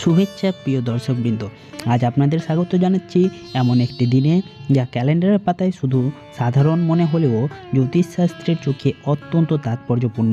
শুভেচ্ছা প্রিয় দর্শকবৃন্দ। আজ আপনাদের স্বাগত জানাচ্ছি এমন একটি দিনে যা ক্যালেন্ডারের পাতায় শুধু সাধারণ মনে হলেও জ্যোতিষশাস্ত্রের চোখে অত্যন্ত তাৎপর্যপূর্ণ।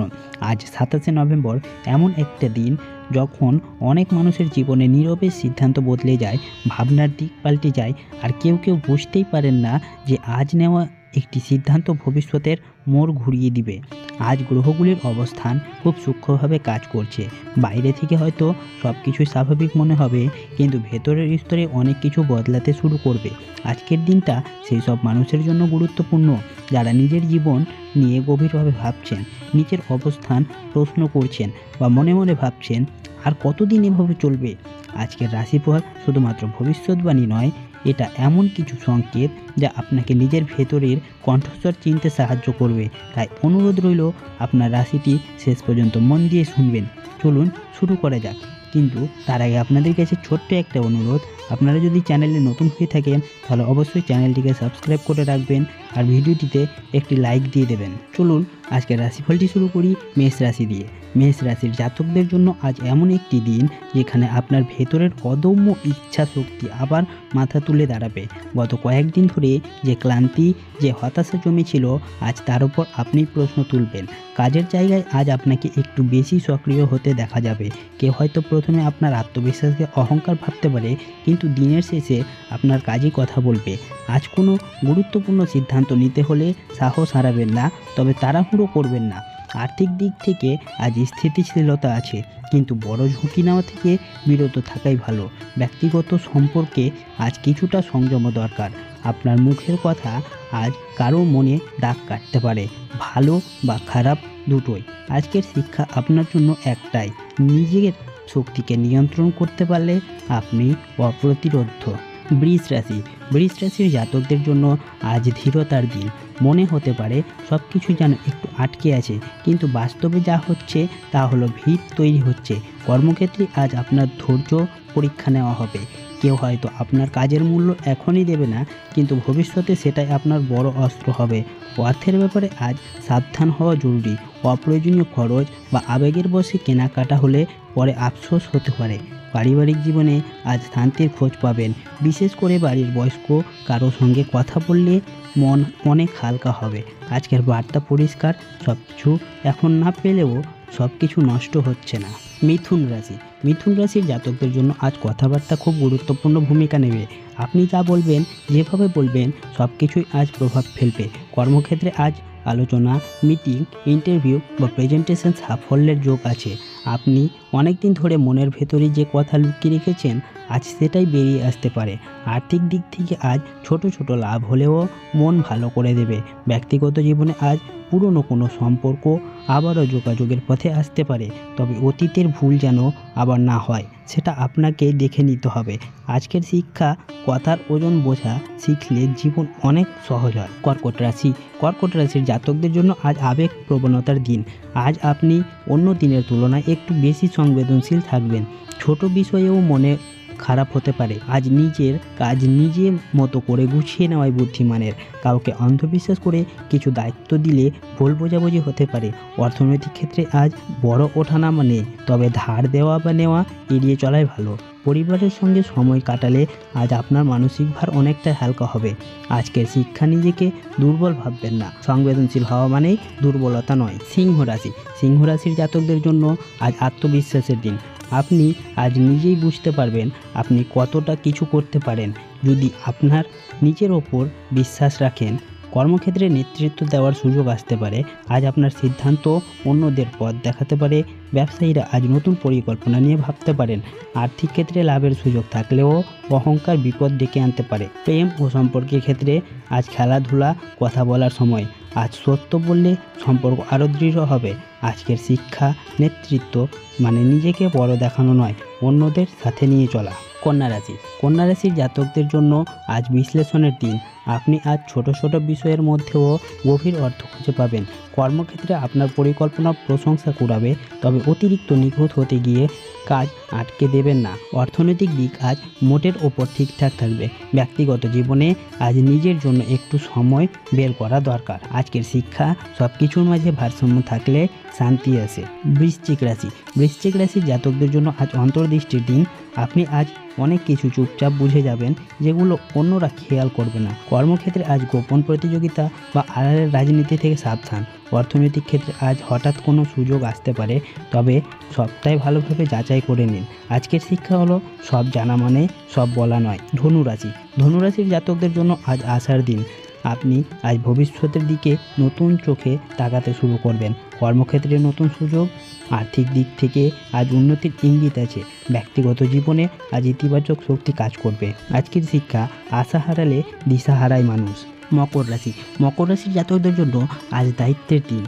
আজ সাতাশে নভেম্বর এমন একটা দিন যখন অনেক মানুষের জীবনে নীরবে সিদ্ধান্ত বদলে যায়, ভাবনার দিক পাল্টে যায়, আর কেউ কেউ বুঝতেই পারেন না যে আজ নেওয়া একটি সিদ্ধান্ত ভবিষ্যতের মোড় ঘুরিয়ে দিবে। আজ গ্রহগুলির অবস্থান খুব সূক্ষ্মভাবে কাজ করছে। বাইরে থেকে হয়তো সব কিছুই স্বাভাবিক মনে হবে, কিন্তু ভেতরের স্তরে অনেক কিছু বদলাতে শুরু করবে। আজকের দিনটা সেই সব মানুষের জন্য গুরুত্বপূর্ণ, যারা নিজের জীবন নিয়ে গভীরভাবে ভাবছেন, নিজের অবস্থান প্রশ্ন করছেন বা মনে মনে ভাবছেন, আর কতদিন এভাবে চলবে? আজকের রাশিফল শুধুমাত্র ভবিষ্যৎবাণী নয় এটা এমন কিছু সংকেত যা আপনাকে নিজের ভেতরের কণ্ঠস্বর চিনতে সাহায্য করবে। তাই অনুরোধ রইল, আপনার রাশিটি শেষ পর্যন্ত মন দিয়ে শুনবেন। চলুন শুরু করা যাক। কিন্তু তার আগে আপনাদের কাছে ছোট্ট একটা অনুরোধ, আপনারা যদি চ্যানেলে নতুন হয়ে থাকেন, তাহলে অবশ্যই চ্যানেলটিকে সাবস্ক্রাইব করে রাখবেন আর ভিডিওটিতে একটি লাইক দিয়ে দেবেন। চলুন আজকে রাশিফলটি শুরু করি, মেষ রাশি দিয়ে। মেষ রাশির জাতকদের জন্য আজ এমন একটি দিন যেখানে আপনার ভেতরের অদম্য ইচ্ছা শক্তি আবার মাথা তুলে দাঁড়াবে। গত কয়েকদিন ধরে যে ক্লান্তি, যে হতাশা জমেছিল, আজ তার উপর আপনি প্রশ্ন তুলবেন। কাজের জায়গায় আজ আপনাকে একটু বেশি সক্রিয় হতে দেখা যাবে। কেউ হয়তো প্রথমে আপনার আত্মবিশ্বাসকে অহংকার ভাবতে পারে, কিন্তু দিনের শেষে আপনার কাজই কথা বলবে। আজ কোনো গুরুত্বপূর্ণ সিদ্ধান্ত নিতে হলে সাহস হারাবেন না, তবে তাড়াহুড়ো করবেন না। আর্থিক দিক থেকে আজ স্থিতিশীলতা আছে, কিন্তু বড় ঝুঁকি নেওয়া থেকে বিরত থাকাই ভালো। ব্যক্তিগত সম্পর্কে আজ কিছুটা সংযম দরকার। আপনার মুখের কথা আজ কারও মনে দাগ কাটতে পারে। ভালো বা খারাপ দুটোই। আজকের শিক্ষা আপনার জন্য একটাই। নিজের শক্তিকে নিয়ন্ত্রণ করতে পারলে আপনি অপ্রতিরোধ্য। বৃষ রাশি। বৃষ রাশির জাতকদের জন্য আজ ধীরতার দিন। মনে হতে পারে সব কিছু যেন একটু আটকে আছে, কিন্তু বাস্তবে যা হচ্ছে তা হলো ভিড় তৈরি হচ্ছে। কর্মক্ষেত্রে আজ আপনার ধৈর্য পরীক্ষা নেওয়া হবে। কেউ হয়তো আপনার কাজের মূল্য এখনই দেবে না, কিন্তু ভবিষ্যতে সেটাই আপনার বড় অস্ত্র হবে। অর্থের ব্যাপারে আজ সাবধান হওয়া জরুরি। অপ্রয়োজনীয় খরচ বা আবেগের বসে কেনাকাটা হলে পরে আফসোস হতে পারে। পারিবারিক জীবনে আজ শান্তির খোঁজ পাবেন। বিশেষ করে বাড়ির বয়স্ক, কারও সঙ্গে কথা বললে মন অনেক হালকা হবে। আজকের বার্তা পরিষ্কার সব কিছু এখন না পেলেও সব কিছু নষ্ট হচ্ছে না। মিথুন রাশি। মিথুন রাশির জাতকদের জন্য আজ কথাবার্তা খুব গুরুত্বপূর্ণ ভূমিকা নেবে। আপনি যা বলবেন, যেভাবে বলবেন সব কিছুই আজ প্রভাব ফেলবে। কর্মক্ষেত্রে আজ আলোচনা মিটিং ইন্টারভিউ বা প্রেজেন্টেশন সাফল্যের যোগ আছে। আপনি অনেক দিন ধরে মনের ভেতরে যে কথা লুকিয়ে রেখেছেন, আজ সেটাই বেরিয়ে আসতে পারে। আর্থিক দিক থেকে আজ ছোট ছোট লাভ হলেও মন ভালো করে দেবে। ব্যক্তিগত জীবনে আজ পুরনো কোনো সম্পর্ক আবারও যোগাযোগের পথে আসতে পারে, তবে অতীতের ভুল যেন আবার না হয়। সেটা আপনাকে দেখে নিতে হবে। আজকের শিক্ষা, কথার ওজন বোঝা শিখলে জীবন অনেক সহজ হয়। কর্কট রাশি, কর্কট রাশির জাতকদের জন্য আজ আবেগ প্রবণতার দিন। আজ আপনি অন্য দিনের তুলনায় একটু বেশি সংবেদনশীল থাকবেন। ছোট বিষয়েও মনে খারাপ হতে পারে। আজ নিজের কাজ নিজের মতো করে গুছিয়ে নেওয়াই বুদ্ধিমানের। কাউকে অন্ধবিশ্বাস করে কিছু দায়িত্ব দিলে ভুল বোঝাবুঝি হতে পারে। অর্থনৈতিক ক্ষেত্রে আজ বড় ওঠানামা নেই, তবে ধার দেওয়া বা নেওয়া এড়িয়ে চলাই ভালো। পরিবারের সঙ্গে সময় কাটালে আজ আপনার মানসিক ভার অনেকটা হালকা হবে। আজকের শিক্ষা নিজেকে দুর্বল ভাববেন না। সংবেদনশীল হওয়া মানেই দুর্বলতা নয়, সিংহ রাশি। সিংহ রাশির জাতকদের জন্য আজ আত্মবিশ্বাসের দিন। আপনি আজ নিজেই বুঝতে পারবেন আপনি কতটা কিছু করতে পারেন। যদি আপনার নিজের ওপর বিশ্বাস রাখেন, কর্মক্ষেত্রে নেতৃত্ব দেওয়ার সুযোগ আসতে পারে। আজ আপনার সিদ্ধান্ত অন্যদের পথ দেখাতে পারে। ব্যবসায়ীরা আজ নতুন পরিকল্পনা নিয়ে ভাবতে পারেন। আর্থিক ক্ষেত্রে লাভের সুযোগ থাকলেও অহংকার বিপদ ডেকে আনতে পারে। প্রেম ও সম্পর্কের ক্ষেত্রে আজ খেলাধুলা, কথা বলার সময় আজ সত্য বললে সম্পর্ক আরও দৃঢ় হবে। আজকের শিক্ষা, নেতৃত্ব মানে নিজেকে বড় দেখানো নয়, অন্যদের সাথে নিয়ে চলা। কন্যা রাশি। কন্যা রাশির জাতকদের জন্য আজ বিশ্লেষণের দিন। আপনি আজ ছোট ছোট বিষয়ের মধ্যেও গভীর অর্থ খুঁজে পাবেন। কর্মক্ষেত্রে আপনার পরিকল্পনা প্রশংসা কুড়াবে, তবে অতিরিক্ত নিখুঁত হতে গিয়ে কাজ আটকে দেবেন না। অর্থনৈতিক দিক আজ মোটের ওপর ঠিকঠাক থাকবে। ব্যক্তিগত জীবনে আজ নিজের জন্য একটু সময় বের করা দরকার। আজকের শিক্ষা সব কিছুর মাঝে ভারসাম্য থাকলে শান্তি আসে। বৃশ্চিক রাশি। বৃশ্চিক রাশির জাতকদের জন্য আজ অন্তর্দৃষ্টির দিন। আপনি আজ অনেক কিছু চুপচাপ বুঝে যাবেন, যেগুলো অন্যরা খেয়াল করবে না। কর্মক্ষেত্রে আজ গোপন প্রতিযোগিতা বা আড়ালের রাজনীতি থেকে সাবধান। অর্থনৈতিক ক্ষেত্রে আজ হঠাৎ কোনো সুযোগ আসতে পারে, তবে সবটাই ভালোভাবে যাচাই করে নিন। আজকের শিক্ষা হলো সব জানা মানে সব বলা নয়। ধনুরাশি ধনুরাশির জাতকদের জন্য আজ আসার দিন। আপনি আজ ভবিষ্যতের দিকে নতুন চোখে তাকাতে শুরু করবেন। কর্মক্ষেত্রে নতুন সুযোগ, আর্থিক দিক থেকে আজ উন্নতির ইঙ্গিত আছে। ব্যক্তিগত জীবনে আজ ইতিবাচক শক্তি কাজ করবে। আজকের শিক্ষা আশা হারালে দিশা হারায় মানুষ। মকর রাশি। মকর রাশির জাতকদের জন্য আজ দায়িত্বের দিন।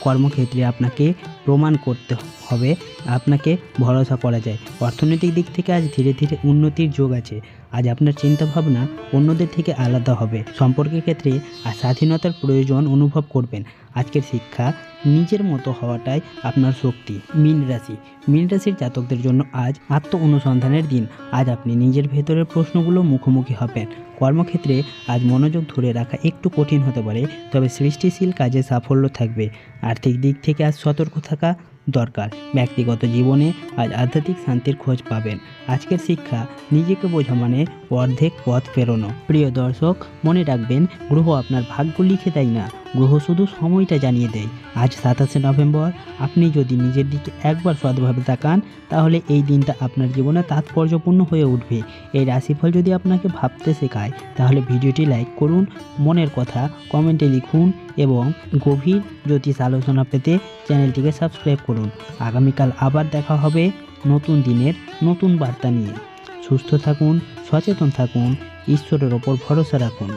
কর্মক্ষেত্রে আপনাকে প্রমাণ করতে হবে, আপনাকে ভরসা করা যায়। অর্থনৈতিক দিক থেকে আজ ধীরে ধীরে উন্নতির যোগ আছে। আজ আপনার চিন্তাভাবনা অন্যদের থেকে আলাদা হবে। সম্পর্কের ক্ষেত্রে আর স্বাধীনতার প্রয়োজন অনুভব করবেন। আজকের শিক্ষা নিজের মতো হওয়াটাই আপনার শক্তি। মীন রাশি। মীন রাশির জাতকদের জন্য আজ আত্ম অনুসন্ধানের দিন। আজ আপনি নিজের ভেতরের প্রশ্নগুলো মুখোমুখি হবেন। কর্মক্ষেত্রে আজ মনোযোগ ধরে রাখা একটু কঠিন হতে পারে, তবে সৃষ্টিশীল কাজে সাফল্য থাকবে। আর্থিক দিক থেকে আজ সতর্ক থাকা দরকার। ব্যক্তিগত জীবনে আজ আধ্যাত্মিক শান্তির খোঁজ পাবেন। আজকের শিক্ষা নিজেকে বোঝা মানে অর্ধেক পথ পেরোনো। প্রিয় দর্শক, মনে রাখবেন, গ্রহ আপনার ভাগ্য লিখে দেয় না। গ্রহ শুধু সময়টা জানিয়ে দেয়। আজ সাতাশে নভেম্বর, আপনি যদি নিজের দিকে একবার সৎভাবে তাকান, তাহলে এই দিনটা আপনার জীবনে তাৎপর্যপূর্ণ হয়ে উঠবে। এই রাশিফল যদি আপনাকে ভাবতে শেখায়, তাহলে ভিডিওটি লাইক করুন, মনের কথা কমেন্টে লিখুন এবং গভীর জ্যোতিষ আলোচনা পেতে চ্যানেলটিকে সাবস্ক্রাইব করুন। আগামীকাল আবার দেখা হবে নতুন দিনের নতুন বার্তা নিয়ে। সুস্থ থাকুন, সচেতন থাকুন, ঈশ্বরের ওপর ভরসা রাখুন।